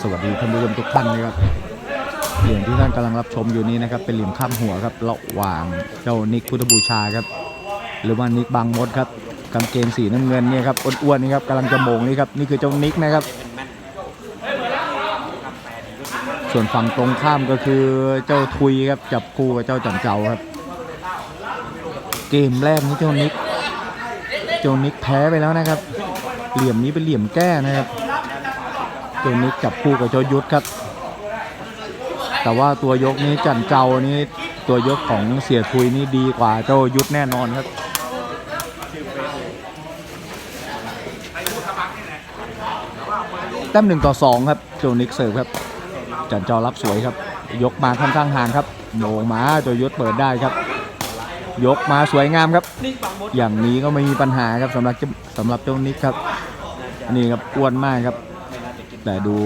สวัสดีท่านผู้ชมทุกท่านนะครับเหรียญที่ท่านกำลังรับชมอยู่นี้นะครับ เป็นเหรียญข้ามหัวครับระหว่างเจ้านิกพุทธบูชาครับ หรือว่านิกบางมดครับกางเกงสีน้ำเงินเนี่ยครับอ้วนๆนี่ครับกำลังจะโมงนี่ครับนี่คือเจ้านิกนะครับ ส่วนฝั่งตรงข้ามก็คือเจ้าทุยครับจับคู่กับเจ้าจันเจ้าครับ เกมแรกนี้เจ้านิกเจ้านิกแพ้ไปแล้วนะครับ เหลี่ยมนี้เป็นเหลี่ยมแก้นะครับ เจ้านิกจับคู่กับเจ้ายุทธครับ แต่ว่าตัวยกนี้จันเจ้านี้ตัวยกของเสียทุยนี่ดีกว่าเจ้ายุทธแน่นอนครับแต้มหนึ่งต่อสองครับโจนิกเสิร์ฟครับ จันเจ้ารับสวยครับ ยกมาค่อนข้างห่างครับโหมงมาเจ้ายุทธเปิดได้ครับ ยกมาสวยงามครับ อย่างนี้ก็ไม่มีปัญหาครับสำหรับสำหรับเจ้านิกครับ นี่ครับอ้วนมากครับ แต่ดู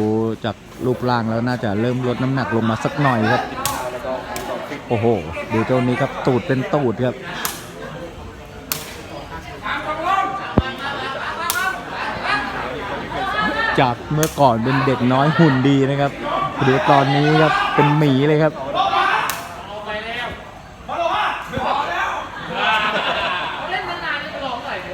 จากรูปร่างแล้วน่าจะเริ่มลดน้ำหนักลงมาสักหน่อยครับ โอ้โห ดูเจ้านี้ครับตูดเป็นตูดครับจากเมื่อก่อนเป็นเด็กน้อยหุ่นดีนะครับดูตอนนี้ครับเป็นหมีเลยครับ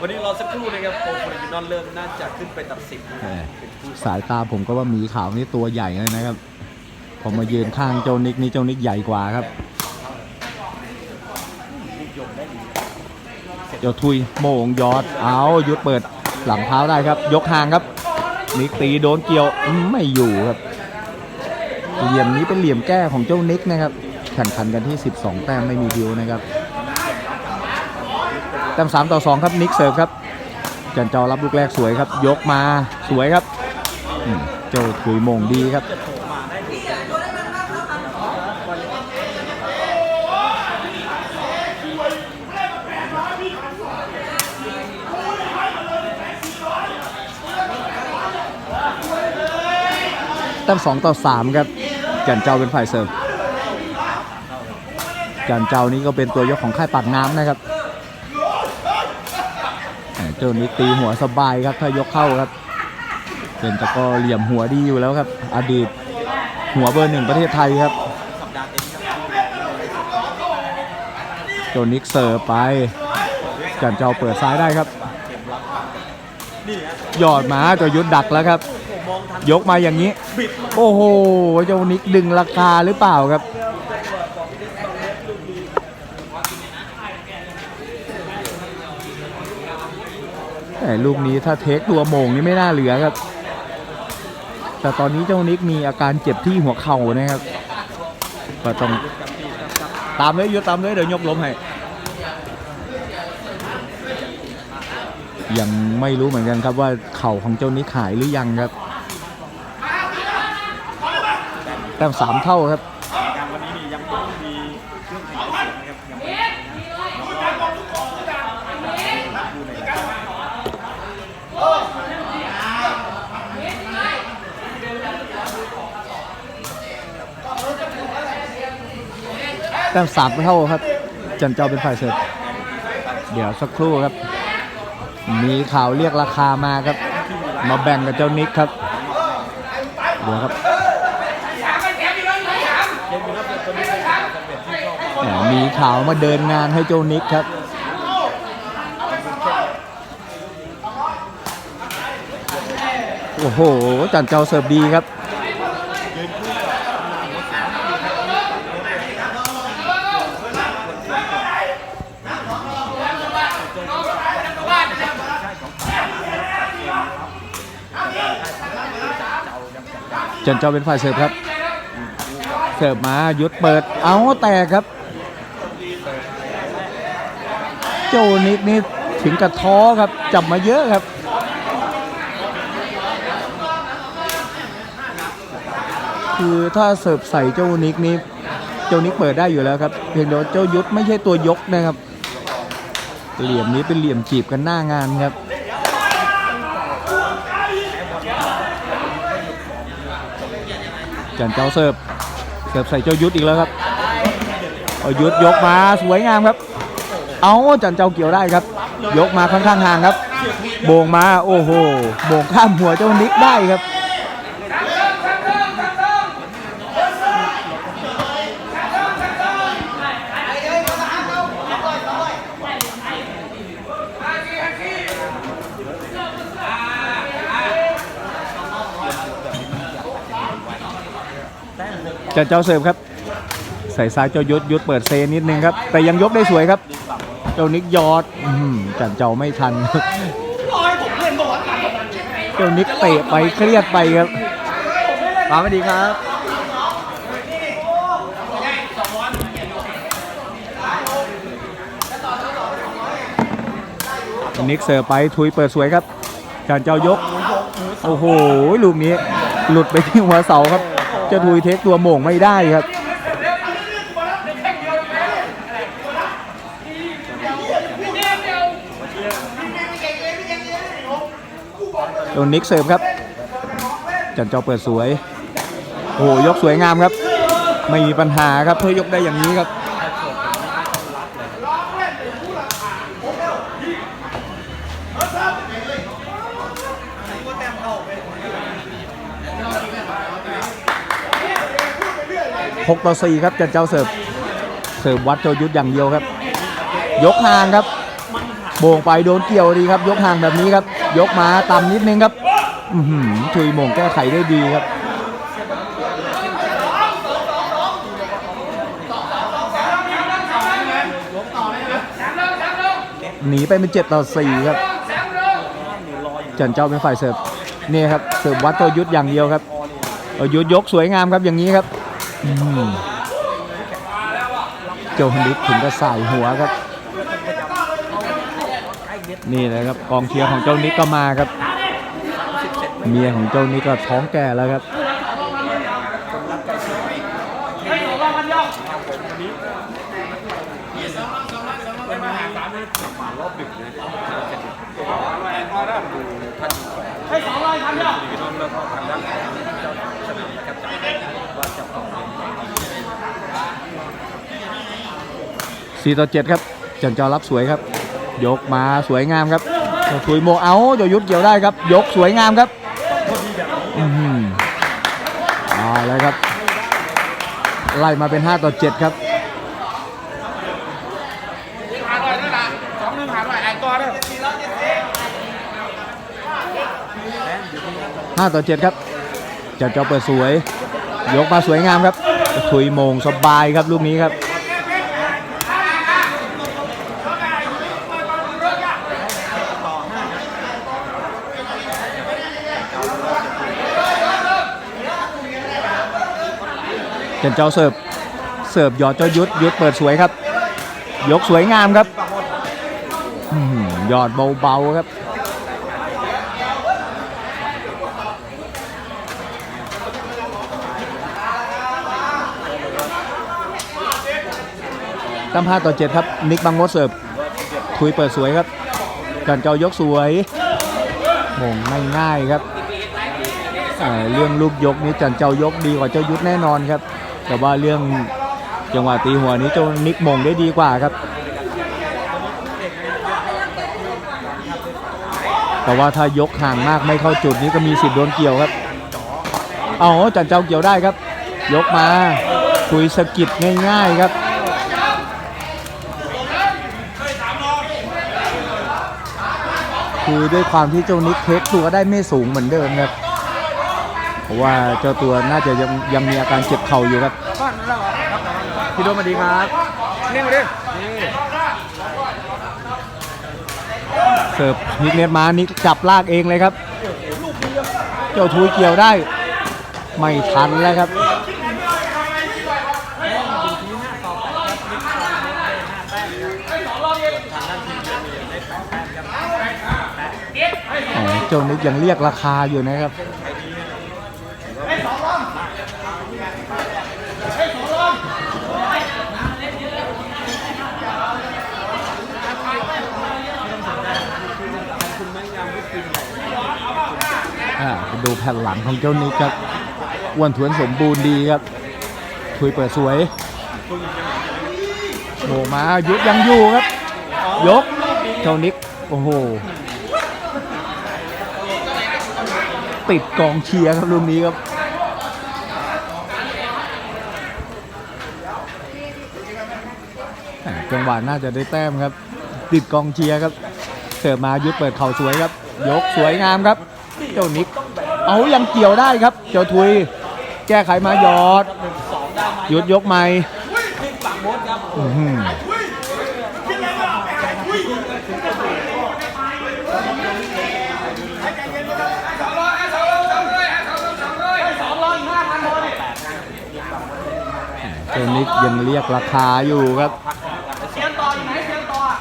วันนี้รอสักครู่นะครับโปรโฟลินอน เริ่มน่าจะขึ้นไปตัดสินนะครับแหมเป็นผู้สายตาผมก็ว่าหมีขาวนี่ตัวใหญ่เลยนะครับผมมายืนข้างเจ้านิกนี่เจ้านิกใหญ่กว่าครับเจ้าทุยโมงยอด เอายุดเปิดหลังเท้าได้ครับ ยกห่างครับ นิกตีโดนเกี่ยวอืมไม่อยู่ครับ เหลี่ยมนี้เป็นเหลี่ยมแก้ของเจ้านิกนะครับแข่งขันกันที่ 12 แต้มไม่มีดิวนะครับ แต้ม3ต่อ 2 ครับนิกเสิร์ฟครับ จันเจ้ารับลูกแรกสวยครับ ยกมาสวยครับเจ้าถุยมงดีครับแต้มสองต่อสามครับจันเจ้าเป็นฝ่ายเสิร์ฟจันเจ้านี้ก็เป็นตัวยกของค่ายปากน้ำนะครับ เจ้านี้ตีหัวสบายครับถ้ายกเข้าครับเป็นตะกร้อเหลี่ยมหัวดีอยู่แล้วครับ อดีตหัวเบอร์หนึ่งประเทศไทยครับโจนิกเสิร์ฟไปจันเจ้าเปิดซ้ายได้ครับหยอดมาเจยุทธดักแล้วครับ ยกมาอย่างนี้ โอ้โหเจ้านิกดึงราคาหรือเปล่าครับ แต่ลูกนี้ถ้าเทคตัวโมงนี่ไม่น่าเหลือครับ แต่ตอนนี้เจ้านิกมีอาการเจ็บที่หัวเข่านะครับก็ต้องตามเลยยุตามเลยเดี๋ยวยกล้มให้ยังไม่รู้เหมือนกันครับว่าเข่าของเจ้านิกหายหรือยังครับแต้มสามเท่าครับ การวันนี้นี่ยังไม่มีเครื่องขยายเสียงนะครับยังไม่ แต้มสามเท่าครับจันเจ้าเป็นฝ่ายเสิร์ฟเดี๋ยวสักครู่ครับ มีข่าวเรียกราคามาครับ มาแบ่งกับเจ้านิกครับเดี๋ยวครับเกมอยู่ครับตอนนี้เป็นการสำเร็จที่ชอบแหมมีข่าวมาเดินงานให้เจ้านิกครับโอ้โหจันเจ้าเสิร์ฟดีครับ จนเจ้าเป็นฝ่ายเสิร์ฟครับ เสิร์ฟมายุดเปิดเอาแตกครับ โจนิกนี่ถึงกับท้อครับจับมาเยอะครับคือถ้าเสิร์ฟใส่เจ้านิกนี่เจ้านิกเปิดได้อยู่แล้วครับ เพียงแต่ว่าเจ้ายุทธไม่ใช่ตัวยกนะครับ เหลี่ยมนี้เป็นเหลี่ยมจีบกันหน้างานครับ จันเจ้าเสิร์ฟเสิร์ฟใส่เจ้ายุทธอีกแล้วครับเอายุทธยกมาสวยงามครับ เอาจันเจ้าเกี่ยวได้ครับ ยกมาค่อนข้างห่างครับ โบงมาโอ้โหโบงข้ามหัวเจ้านิกได้ครับ จันเจ้าเสิร์ฟครับ ใส่ซ้ายเจ้ายุทธยุทธเปิดเซนิดนึงครับ แต่ยังยกได้สวยครับ เจ้านิกยอดอื้อหือจันเจ้าไม่ทันเจ้านิกเตะไปเครียดไปครับมาไม่ดีครับนิกเสิร์ฟไปทุยเปิดสวยครับจันเจ้ายก โอ้โหลูกนี้หลุดไปที่หัวเสาครับเจะทุยเทคตัวโม่งไม่ได้ครับโดนนิกเสิร์ฟครับ จันเจ้าเปิดสวย โอ้โหยกสวยงามครับ ไม่มีปัญหาครับเพื่อยกได้อย่างนี้ครับ หกต่อสี่ครับจันเจ้าเสิร์ฟเสิร์ฟวัดเจ้ายุทธอย่างเดียวครับ ยกห่างครับ โบ่งไปโดนเกี่ยวดีครับ ยกห่างแบบนี้ครับ ยกมาต่ำนิดนึงครับอือหือชุยโมงแก้ไขได้ดีครับหนีไปเป็นเจ็ดต่อสี่ครับ จันเจ้าเป็นฝ่ายเสิร์ฟนี่ครับเสิร์ฟวัดตัวยุทธอย่างเดียวครับยุทธยกสวยงามครับอย่างนี้ครับ โจฮันดิสถึงก็สายหัวครับ นี่เลยครับกองเชียร์ของเจ้านิกก็มาครับ เมียของเจ้านิกก็ท้องแก่แล้วครับ ให้สองร้อยคำเดียว 4ต่อ7ครับจันจ้ารับสวยครับ ยกมาสวยงามครับสุยโมเอาเจ้ายุทธเกี่ยวได้ครับ ยกสวยงามครับอือหือเอาเลยครับ ไล่มาเป็น 5 ต่อ 7 ครับหาด้วยนั่องหนึ่งหาด้วยไอ้ตัวเด้อ5ต่อ7ครับจันจ้าเปิดสวย ยกมาสวยงามครับถุยโมงสบายครับลูกนี้ครับ เจ้าเสิร์ฟเสิร์ฟยอดเจ้ายุทธยุทธเปิดสวยครับ ยกสวยงามครับหือหยอดเบาๆครับตั้ม5ต่อ7ครับ นิกบังมดเสิร์ฟคุยเปิดสวยครับจันเจ้ายกสวยมงง่ายครับเเรื่องลูกยกนี้จันเจ้ายกดีกว่าเจ้ายุทธแน่นอนครับ แต่ว่าเรื่องจังหวะตีหัวนี้เจ้านิกมงได้ดีกว่าครับ แต่ว่าถ้ายกห่างมากไม่เข้าจุดนี้ก็มีสิทธิ์โดนเกี่ยวครับ เอาจันเจ้าเกี่ยวได้ครับ ยกมาคุยสกิดง่าย ๆครับคือด้วยความที่เจ้านิกเทคตัวได้ไม่สูงเหมือนเดิมครับ ราะว่าเจ้าตัวน่าจะยังยังมีอาการเจ็บเข่าอยู่ครับบ้านนั่นแหละครับพี่โดมสวัสดีครับนี่มาดิเสิร์ฟนิกเน็ตมานิกจับลากเองเลยครับ เจ้าทุยเกี่ยวได้ ไม่ทันแล้วครับแหมเจ้านิกยังเรียกราคาอยู่นะครับ ดูแผ่นหลังของเจ้านิกครับอ้วนทวนสมบูรณ์ดีครับทุยเปิดสวยโผมายุดยังอยู่ครับ ยกเจ้านิกโอ้โหติดกองเชียร์ครับลูกนี้ครับจังหวะน่าจะได้แต้มครับ ติดกองเชียร์ครับ เสิร์ฟมายุดเปิดเข่าสวยครับ ยกสวยงามครับ เจ้านิก เอายังเกี่ยวได้ครับเจ้าทุย แก้ไขมาหยอดยุดยกใหม่ฝั่งโบสครับอื้อหือสองร้อยห้าพันโบสเจนิกยังเรียกราคาอยู่ครับ เชียร์ต่ออยู่ไหนเชียร์ต่ออะ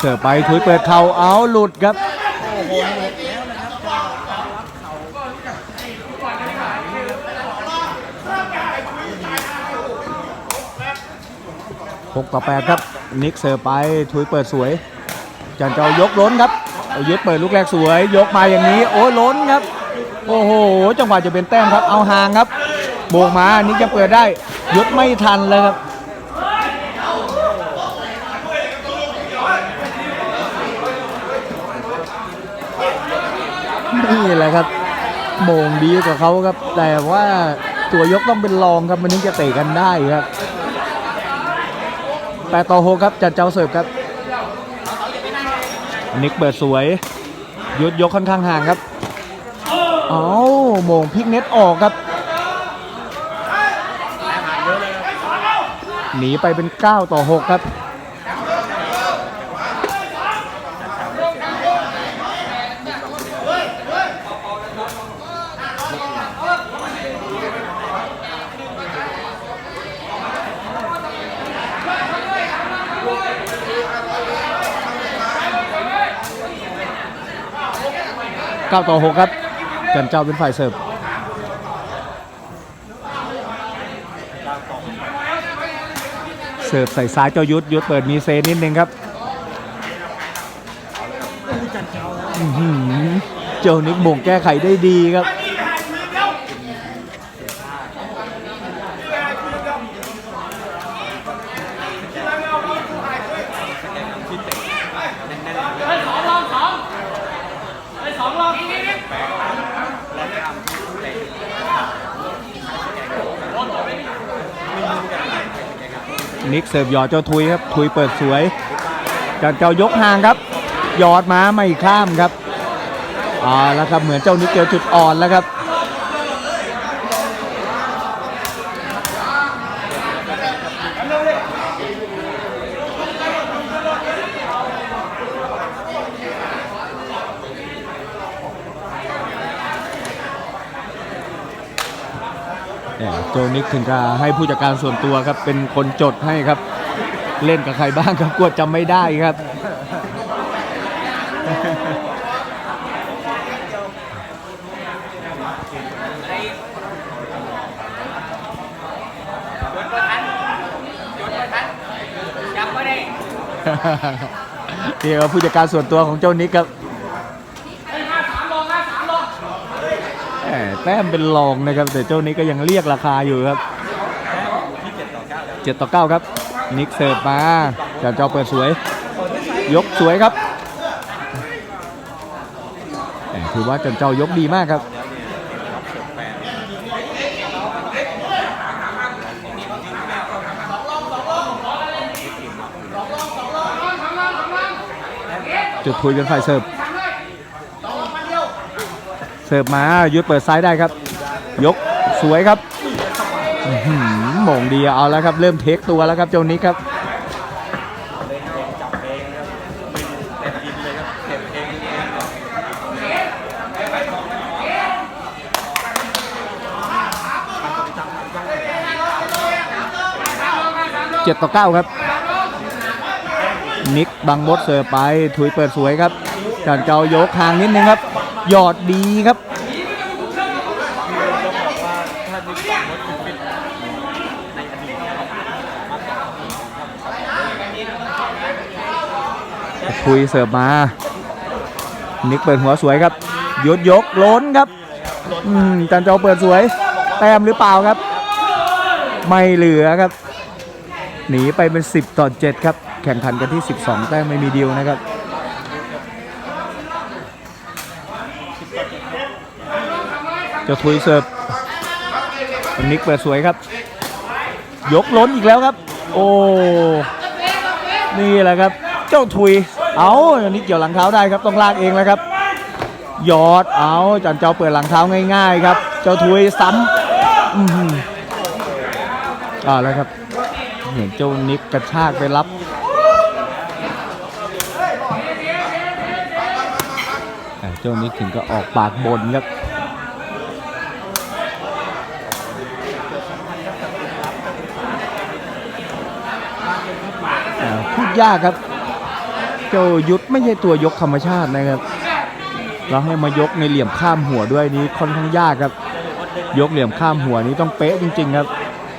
เสิร์ฟไปถุยเปิดเข่าเอาหลุดครับหกต่อแปดครับ นิกเสิร์ฟไปถุยเปิดสวย จันเจ้ายกล้นครับยุดเปิดลูกแรกสวย ยกมาอย่างนี้โอ้ล้นครับ โอ้โห จังหวะจะเป็นแต้มครับเอาห่างครับโบกมานิกจะเปิดได้ยุดไม่ทันเลยครับ นี่แหละครับโมงดีกว่าเขาครับ แต่ว่าตัวยกต้องเป็นรองครับมันถึงจะเตะกันได้ครับแปดต่อหกครับจัดเจ้าเสิร์ฟครับ นิกเปิดสวยยุดยกค่อนข้างห่างครับเอาโมงพลิกเน็ตออกครับหนีไปเป็น 9 ต่อ 6 ครับ 9 ต่อ 6 ครับจันเจ้าเป็นฝ่ายเสิร์ฟเสิร์ฟใส่ซ้ายเจ้ายุทธยุทธเปิดมีเซนิดนึงครับอือหือเจ้านิกบ่งแก้ไขได้ดีครับ สองรองสองไอ้สองรองนี่นี่ นิกเสิร์ฟหยอดเจ้าทุยครับทุยเปิดสวยจากเจ้ายกห่างครับหยอดมาไม่ข้ามครับอ่าแล้วครับเหมือนเจ้านิกเจอจุดอ่อนแล้วครับ โจนิกถึงกับให้ผู้จัดการส่วนตัวครับ เป็นคนจดให้ครับ เล่นกับใครบ้างครับกลัวจำไม่ได้ครับจับไม่ได้นี่ครับผู้จัดการส่วนตัวของเจ้านิกครับ ไอ้ห้าสามรองห้าสามรอง แหมแต้มเป็นรองนะครับ แต่เจ้านิกก็ยังเรียกราคาอยู่ครับ7ต่อ9ครับ นิกเสิร์ฟมาจันเจ้าเปิดสวย ยกสวยครับถือว่าจันเจ้ายกดีมากครับจุดทุยเป็นฝ่ายเสิร์ฟ เสิร์ฟมายุดเปิดซ้ายได้ครับ ยกสวยครับหือโมงดีเอาแล้วครับ เริ่มเทคตัวแล้วครับเจ้านิกครับเจ็ดต่อเก้าครับ นิกบังมดเสิร์ฟไปถุยเปิดสวยครับจันเจ้ายกคางนิดนึงครับ หยอดดีครับคุยเสิร์ฟมา นิกเปิดหัวสวยครับยดยกล้นครับจันเจ้าเปิดสวย แต้มหรือเปล่าครับ ไม่เหลือครับ หนีไปเป็น 10 ต่อ 7 ครับ แข่งขันกันที่ 12 แต้มไม่มีเดีลนะครับ จ้าทุยเสิร์ฟนิกเปิดสวยครับ ยกล้นอีกแล้วครับ โอ้นี่แหละครับ เจ้าทุยเอาอันนี้เกี่ยวหลังเท้าได้ครับต้องลากเองแล้วครับยอดเอาจันเจ้าเปิดหลังเท้าง่ายๆครับ เจ้าทุยซ้ำอือ่าแล้วครับเห็นเจ้านิกกระชากไปรับเจ้านิกถึงก็ออกปากบนครับ อ่าพูด ยากครับ เจ้ายุทธไม่ใช่ตัวยกธรรมชาตินะครับ เราให้มายกในเหลี่ยมข้ามหัวด้วยนี้ค่อนข้างยากครับ ยกเหลี่ยมข้ามหัวนี้ต้องเป๊ะจริง ๆ ครับ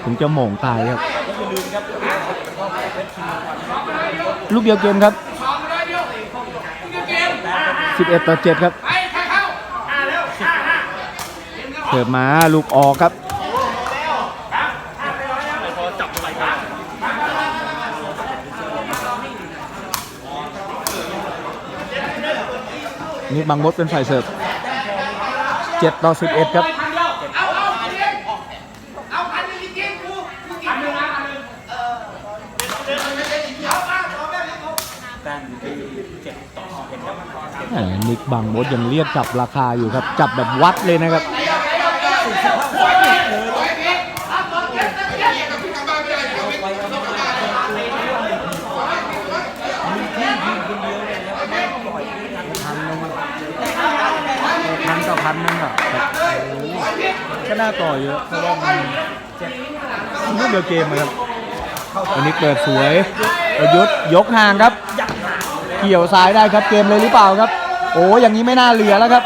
ถึงจะหม่งตายครับ ลูกเดียวเกมครับ 11 ต่อ 7 ครับเสิร์ฟมาลูกออกครับ นี่บางมดเป็นฝ่ายเสิร์ฟ7ต่อ11ครับนิกบางมดยังเรียกจับราคาอยู่ครับ จับแบบวัดเลยนะครับ พันต่อพันนึงอะ ก็น่าต่อเยอะเพราะว่ามันลูกเดียวเกมอะครับอันนี้เปิดสวยประยุทธ์ยกห่างครับ เกี่ยวซ้ายได้ครับเกมเลยหรือเปล่าครับ โอ้อย่างนี้ไม่น่าเหลือแล้วครับ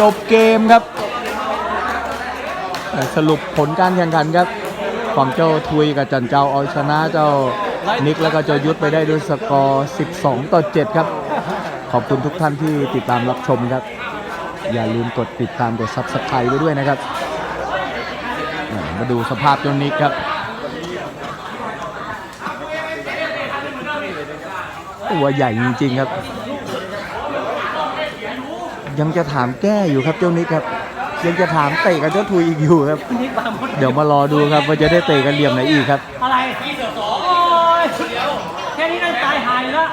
จบเกมครับสรุปผลการแข่งขันครับฝั่งเจ้าทุยกับจันเจ้าเอาชนะเจ้านิกแล้วก็เจ้ายุทธไปได้ด้วยสกอร์ 12 ต่อ 7 ครับ ขอบคุณทุกท่านที่ติดตามรับชมครับ อย่าลืมกดติดตามกด subscribe ไว้ด้วยนะครับ มาดูสภาพเจ้านิกครับตัวใหญ่จริงๆครับ ยังจะถามแก้อยู่ครับเจ้านิกครับ ยังจะถามเตะกับเจ้าทุยอีกอยู่ครับ เดี๋ยวมารอดูครับว่าจะได้เตะกันเหลี่ยมไหนอีกครับ อะไรโอ้ยแค่นี้ได้ตายหายแล้ว